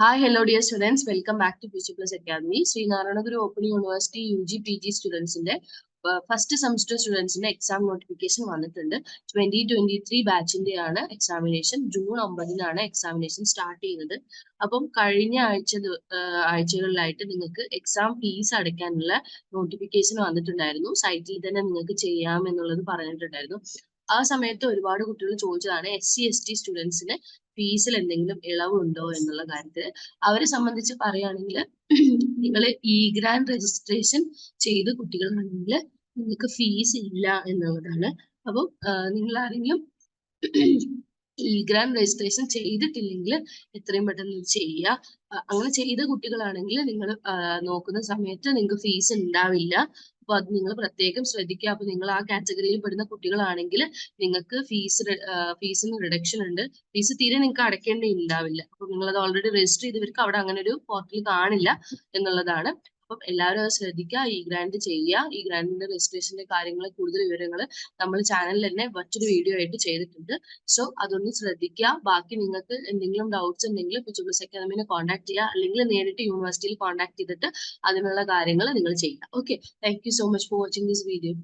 Hi, hello dear students. Welcome back to Future Plus Academy. Sreenarayanaguru open university U G P G സ്റ്റുഡൻസിന്റെ first semester സ്റ്റുഡൻസിന്റെ exam notification വന്നിട്ടുണ്ട്. Twenty twenty three ബാച്ചിന്റെ ആണ് examination June ഒമ്പതിനാണ് examination start ചെയ്യുന്നത്. അപ്പം കഴിഞ്ഞ ആഴ്ച ആഴ്ചകളിലായിട്ട് നിങ്ങൾക്ക് എക്സാം ഫീസ് അടയ്ക്കാനുള്ള നോട്ടിഫിക്കേഷൻ വന്നിട്ടുണ്ടായിരുന്നു. സൈറ്റിൽ തന്നെ നിങ്ങൾക്ക് ചെയ്യാം എന്നുള്ളത് പറഞ്ഞിട്ടുണ്ടായിരുന്നു. ആ സമയത്ത് ഒരുപാട് കുട്ടികൾ ചോദിച്ചതാണ് എസ് സി എസ് ടി സ്റ്റുഡൻസിന് ഫീസിൽ എന്തെങ്കിലും ഇളവുണ്ടോ എന്നുള്ള കാര്യത്തിൽ അവരെ സംബന്ധിച്ച് പറയുകയാണെങ്കിൽ നിങ്ങൾ ഇ ഗ്രാൻഡ് രജിസ്ട്രേഷൻ ചെയ്ത് കുട്ടികളാണെങ്കിൽ നിങ്ങൾക്ക് ഫീസ് ഇല്ല എന്നുള്ളതാണ്. അപ്പം നിങ്ങൾ ആരെങ്കിലും ഇ ഗ്രാൻഡ് രജിസ്ട്രേഷൻ ചെയ്തിട്ടില്ലെങ്കിൽ എത്രയും പെട്ടെന്ന് ചെയ്യുക. അങ്ങനെ ചെയ്ത കുട്ടികളാണെങ്കിൽ നിങ്ങൾ നോക്കുന്ന സമയത്ത് നിങ്ങൾക്ക് ഫീസ് ഉണ്ടാവില്ല. അപ്പൊ അത് നിങ്ങൾ പ്രത്യേകം ശ്രദ്ധിക്കുക. അപ്പൊ നിങ്ങൾ ആ കാറ്റഗറിയിൽ പെടുന്ന കുട്ടികളാണെങ്കിൽ നിങ്ങൾക്ക് ഫീസ് ഫീസിന് റിഡക്ഷൻ ഉണ്ട്. ഫീസ് തീരെ നിങ്ങൾക്ക് അടയ്ക്കേണ്ടി ഉണ്ടാവില്ല. അപ്പൊ നിങ്ങൾ അത് ഓൾറെഡി രജിസ്റ്റർ ചെയ്തവർക്ക് അവിടെ അങ്ങനെ ഒരു പോർട്ടൽ കാണില്ല എന്നുള്ളതാണ്. അപ്പം എല്ലാവരും അത് ശ്രദ്ധിക്കുക. ഈ ഗ്രാൻഡ് ചെയ്യുക. ഈ ഗ്രാൻഡിന്റെ രജിസ്ട്രേഷന്റെ കാര്യങ്ങൾ കൂടുതൽ വിവരങ്ങൾ നമ്മൾ ചാനലിൽ തന്നെ മറ്റൊരു വീഡിയോ ആയിട്ട് ചെയ്തിട്ടുണ്ട്. സോ അതൊന്ന് ശ്രദ്ധിക്കുക. ബാക്കി നിങ്ങൾക്ക് എന്തെങ്കിലും ഡൗട്ട്സ് ഉണ്ടെങ്കിൽ പിച്ചുബിൾസ് അക്കാദമിനെ കോൺടാക്ട് ചെയ്യുക. അല്ലെങ്കിൽ നേരിട്ട് യൂണിവേഴ്സിറ്റിയിൽ കോൺടാക്ട് ചെയ്തിട്ട് അതിനുള്ള കാര്യങ്ങൾ നിങ്ങൾ ചെയ്യുക. Okay thank so much for watching this video